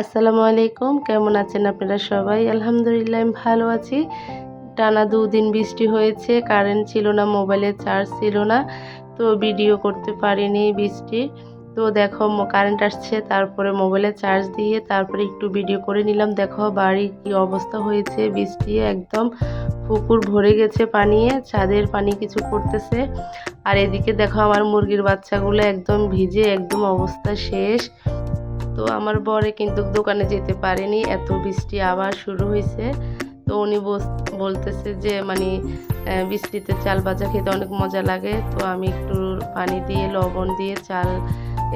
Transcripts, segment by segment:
আসসালামু আলাইকুম, কেমন আছেন আপনারা সবাই? আলহামদুলিল্লাহ, আমি ভালো আছি। টানা দুদিন বৃষ্টি হয়েছে, কারেন্ট ছিল না, মোবাইলে চার্জ ছিল না, তো ভিডিও করতে পারিনি বৃষ্টি। তো দেখো কারেন্ট আসছে, তারপরে মোবাইলে চার্জ দিয়ে তারপরে একটু ভিডিও করে নিলাম। দেখো বাড়ি কি অবস্থা হয়েছে, বৃষ্টি একদম পুকুর ভরে গেছে পানিয়ে ছাদের পানি কিছু করতেছে আর এদিকে দেখো, আমার মুরগির বাচ্চাগুলো একদম ভিজে, একদম অবস্থা শেষ। তো আমার বরে কিন্তু দোকানে যেতে পারেনি। এত বৃষ্টি আবার শুরু হয়েছে। তো উনি বলতেছে যে মানে বৃষ্টিতে চাল ভাজা খেতে অনেক মজা লাগে। তো আমি একটু পানি দিয়ে, লবণ দিয়ে চাল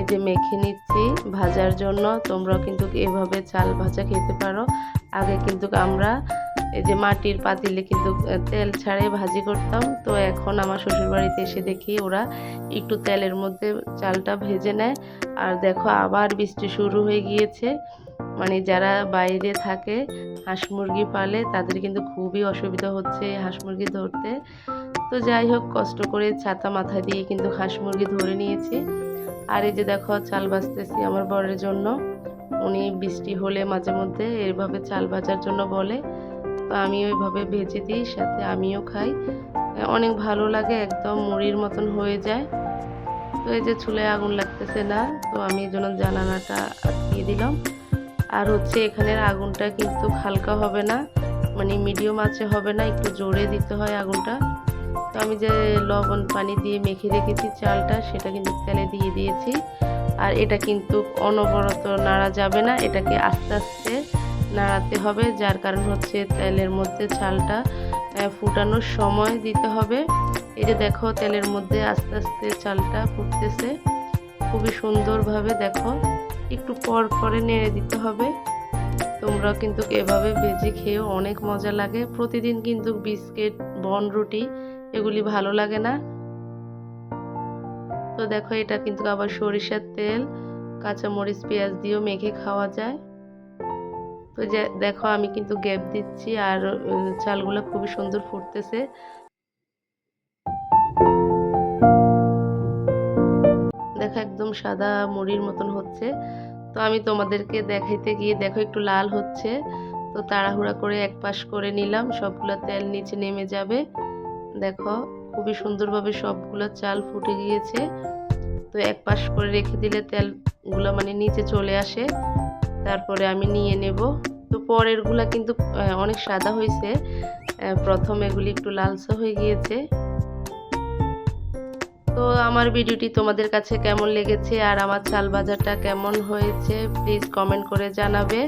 যে মেখে নিচ্ছি ভাজার জন্য। তোমরা কিন্তু এভাবে চাল ভাজা খেতে পারো। আগে কিন্তু আমরা এই যে মাটির পাতিলে কিন্তু তেল ছাড়াই ভাজি করতাম। তো এখন আমার শ্বশুরবাড়িতে এসে দেখি ওরা একটু তেলের মধ্যে চালটা ভেজে নেয়। আর দেখো আবার বৃষ্টি শুরু হয়ে গিয়েছে। মানে যারা বাইরে থাকে, হাঁস মুরগি পালে, তাদের কিন্তু খুবই অসুবিধা হচ্ছে হাঁস মুরগি ধরতে। তো যাই হোক, কষ্ট করে ছাতা মাথা দিয়ে কিন্তু হাঁস মুরগি ধরে নিয়েছি। আর এই যে দেখো চাল বাজতেছি আমার বরের জন্য। উনি বৃষ্টি হলে মাঝে মধ্যে এভাবে চাল ভাজার জন্য বলে। তো আমি ওইভাবে ভেজে দিই, সাথে আমিও খাই। অনেক ভালো লাগে, একদম মুড়ির মতন হয়ে যায়। তো এই যে চুলে আগুন লাগতেছে না, তো আমি এই জন্য জানালাটা আটকিয়ে দিলাম। আর হচ্ছে এখানের আগুনটা কিন্তু হালকা হবে না মানে মিডিয়াম আছে, হবে না, একটু জোরে দিতে হয় আগুনটা। তো আমি যে লবণ পানি দিয়ে মেখে রেখেছি চালটা, সেটা কিন্তু তেলে দিয়ে দিয়েছি। আর এটা কিন্তু অনবরত নাড়া যাবে না, এটাকে আস্তে আস্তে নাড়াতে হবে, যার কারণ হচ্ছে তেলের মধ্যে চালটা ফুটানোর সময় দিতে হবে। এই যে দেখো, তেলের মধ্যে আস্তে আস্তে চালটা ফুটতেছে। খুবই সুন্দরভাবে দেখো, একটু পর পরে নেড়ে দিতে হবে। তোমরা কিন্তু এভাবে ভেজে খেয়েও অনেক মজা লাগে। প্রতিদিন কিন্তু বিস্কিট, বন রুটি, এগুলি ভালো লাগে না। তো দেখো, এটা কিন্তু আবার সরিষার তেল, কাঁচামরিচ, পেঁয়াজ দিয়েও মেখে খাওয়া যায়। তো যে, দেখো আমি কিন্তু গ্যাপ দিচ্ছি আর চালগুলো খুবই সুন্দর ফুটতেছে। দেখো একদম সাদা মুড়ির মতন হচ্ছে। তো আমি তোমাদেরকে দেখাইতে গিয়ে দেখো একটু লাল হচ্ছে। তো তাড়াহুড়া করে এক পাশ করে নিলাম, সবগুলো তেল নিচে নেমে যাবে। দেখো খুবই সুন্দরভাবে সবগুলো চাল ফুটে গিয়েছে। তো এক পাশ করে রেখে দিলে তেলগুলো মানে নিচে চলে আসে। তারপরে আমি নিয়ে নেব। তো পরেরগুলা কিন্তু অনেক সাদা হয়েছে। প্রথম এগুলি একটু লালসা হয়ে গিয়েছে। তো আমার ভিডিওটি তোমাদের কাছে কেমন লেগেছে আর আমার চাল বাজারটা কেমন হয়েছে প্লিজ কমেন্ট করে জানাবে।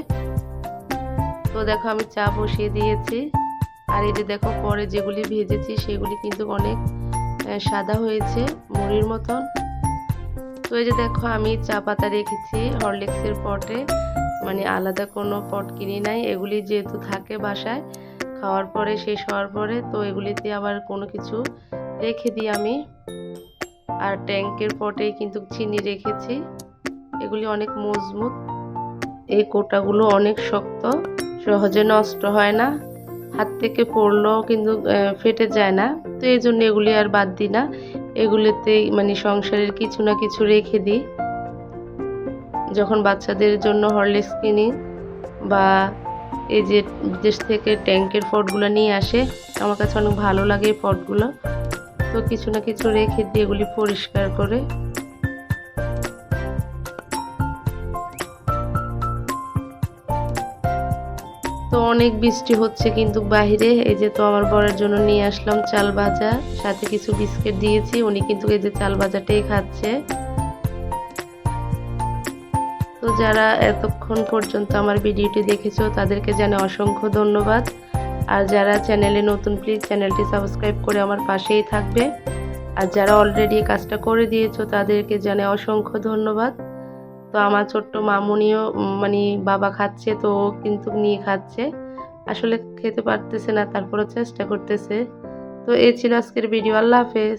তো দেখো আমি চা বসিয়ে দিয়েছি। আর যে দেখো পরে যেগুলি ভেজেছি সেগুলি কিন্তু অনেক সাদা হয়েছে, মুড়ির মতন। তো এই যে দেখো, আমি চা পাতা রেখেছি, হরলিক্সের পটে। মানে আলাদা কোনো পট কিনি নাই, এগুলি যেহেতু থাকে বাসায়, খাওয়ার পরে, শেষ হওয়ার পরে, তো এগুলিতে আবার কোনো কিছু রেখে দিই আমি। আর ট্যাঙ্কের পটে কিন্তু চিনি রেখেছি, এগুলি অনেক মজবুত। এই কোটাগুলো অনেক শক্ত, সহজে নষ্ট হয় না, হাত থেকে পড়লেও কিন্তু ফেটে যায় না। তো এই জন্য এগুলি আর বাদ দিই না। এগুলিতে মানে সংসারের কিছু না কিছু রেখে দিই। যখন বাচ্চাদের জন্য হরলিক্স কিনি বা এই যে বিদেশ থেকে ট্যাঙ্কের পটগুলো নিয়ে আসে, আমার কাছে অনেক ভালো লাগে এই পটগুলো। তো কিছু না কিছু রেখে দিই এগুলি পরিষ্কার করে। অনেক বৃষ্টি হচ্ছে, কিন্তু বাহিরে এই যে তো আমার বরের জন্য নিয়ে আসলাম চাল ভাজা, সাথে কিছু বিস্কিট দিয়েছি, উনি কিন্তু এই যে চাল ভাজাটাই খাচ্ছে। তো যারা এতক্ষণ পর্যন্ত আমার ভিডিওটি দেখেছ, তাদেরকে জানে অসংখ্য ধন্যবাদ। আর যারা চ্যানেলে নতুন প্লিজ চ্যানেলটি সাবস্ক্রাইব করে আমার পাশেই থাকবে। আর যারা অলরেডি কাজটা করে দিয়েছ, তাদেরকে জানে অসংখ্য ধন্যবাদ। তো আমার ছোট্ট মামুনিও মানে বাবা খাচ্ছে, তো ও কিন্তু নিয়ে খাচ্ছে। আসলে খেতে পারতেছে না, তারপরও চেষ্টা করতেছে। তো এই ছিল আজকের ভিডিও। আল্লাহ হাফেজ।